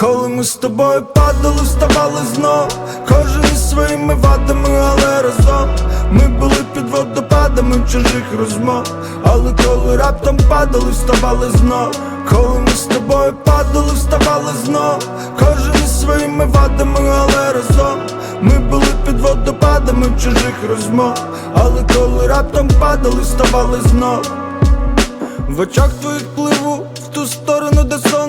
Коли ми з тобою падали, вставали знов. Кожен із своїми вадами, але разом. Ми були під водопадами чужих розмов. Але коли раптом падали, вставали знов. Коли ми з тобою падали, вставали знов. Кожен із своїми вадами, але разом. Ми були під водопадами чужих розмов. Але коли раптом падали, вставали знов. В очах твоїх пливу,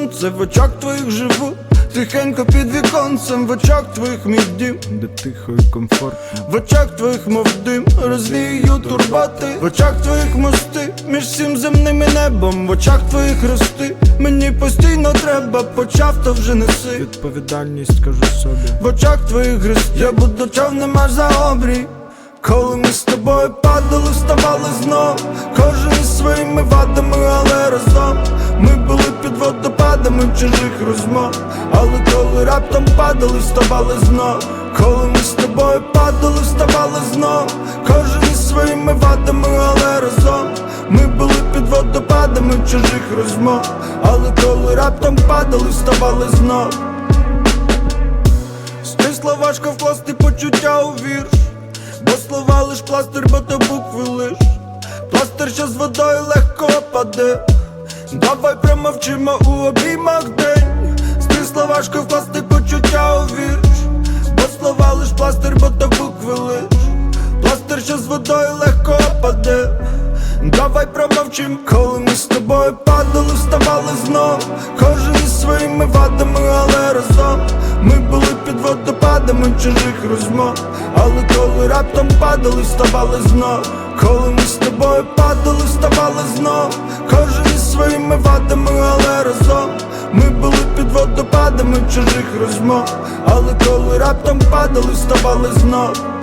де сонце, в очах твоїх живу, тихенько під віконцем, в очах твоїх мій дім, де тихо і комфортно, в очах твоїх, мов дим, розвію турботи, в очах твоїх мости, між всім земним і небом, в очах твоїх рости, мені постійно треба, почав, то вже неси. Відповідальність кажу собі. В очах твоїх грист я буду човним аж за обрій. Коли ми з тобою падали, вставали знов. Кожен із своїми вадами, але водопадами чужих розмов. Але коли раптом падали, вставали знов. Коли ми з тобою падали, вставали знов. Кожен із своїми вадами, але разом. Ми були під водопадами чужих розмов. Але коли раптом падали, вставали знов. Стисла важко вкласти почуття у вірш. Бо слова лиш пластир, бо то букви лиш. Пластир, що з водою легко паде Давай промовчимо у обіймах день. Стисла важко вкласти почуття у вірш. Бо слова лиш пластир, бо то букви лиш. Пластир, що з водою легко паде Давай промовчим, коли ми з тобою падали, вставали знов. Кожен із своїми вадами, але разом. Ми були під водопадами чужих розмов. Але коли раптом падали, вставали знов. Коли ми з тобою падали, вставали знов. Кожен своїми вадами, але разом. Ми були під водопадами чужих розмов. Але коли раптом падали, вставали знов